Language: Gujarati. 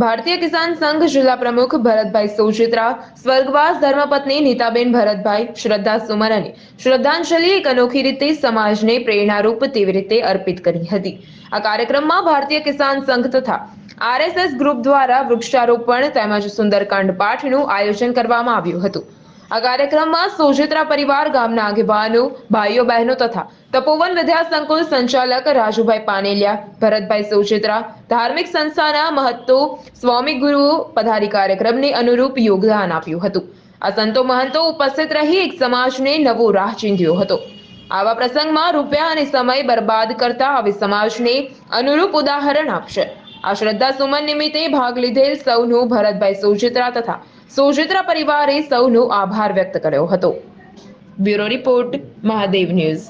ભારતીય કિસાન સંઘ જિલ્લા પ્રમુખ ભરતભાઈ સોજિત્રા, સ્વર્ગવાસ ધર્મપત્ની નીતાબેન ભરતભાઈ, શ્રદ્ધા સુમન શ્રદ્ધાંજલિ એક અનોખી રીતે સમાજને પ્રેરણારૂપ તેવી રીતે અર્પિત કરી હતી. આ કાર્યક્રમમાં ભારતીય કિસાન સંઘ તથા આરએસએસ ગ્રુપ દ્વારા વૃક્ષારોપણ તેમજ સુંદરકાંડ પાઠનું આયોજન કરવામાં આવ્યું હતું. આ કાર્યક્રમમાં સોજિત્રા પરિવાર, ગામના આગેવાનો, ભાઈઓ, બહેનો તથા તપોવન વિદ્યા સંકુલ સંચાલક રાજુભાઈ પાનેલિયા, ભરતભાઈ સોજિત્રા, ધાર્મિક સંસ્થાના મહત્તો, સ્વામી ગુરુઓ પધારી કાર્યક્રમને અનુરૂપ યોગદાન આપ્યું હતું. આ સંતો મહંતો ઉપસ્થિત રહી એક સમાજને નવો રાહ ચીંધ્યો હતો. આવા પ્રસંગમાં રૂપિયા અને સમય બરબાદ કરતા હવે સમાજને અનુરૂપ ઉદાહરણ આપશે. આ શ્રદ્ધા સુમન નિમિત્તે ભાગ લીધેલ સૌનું ભરતભાઈ સોજિત્રા તથા સોજિત્રા પરિવારે સૌનો આભાર વ્યક્ત કર્યો હતો. Bureau report, Mahadev news.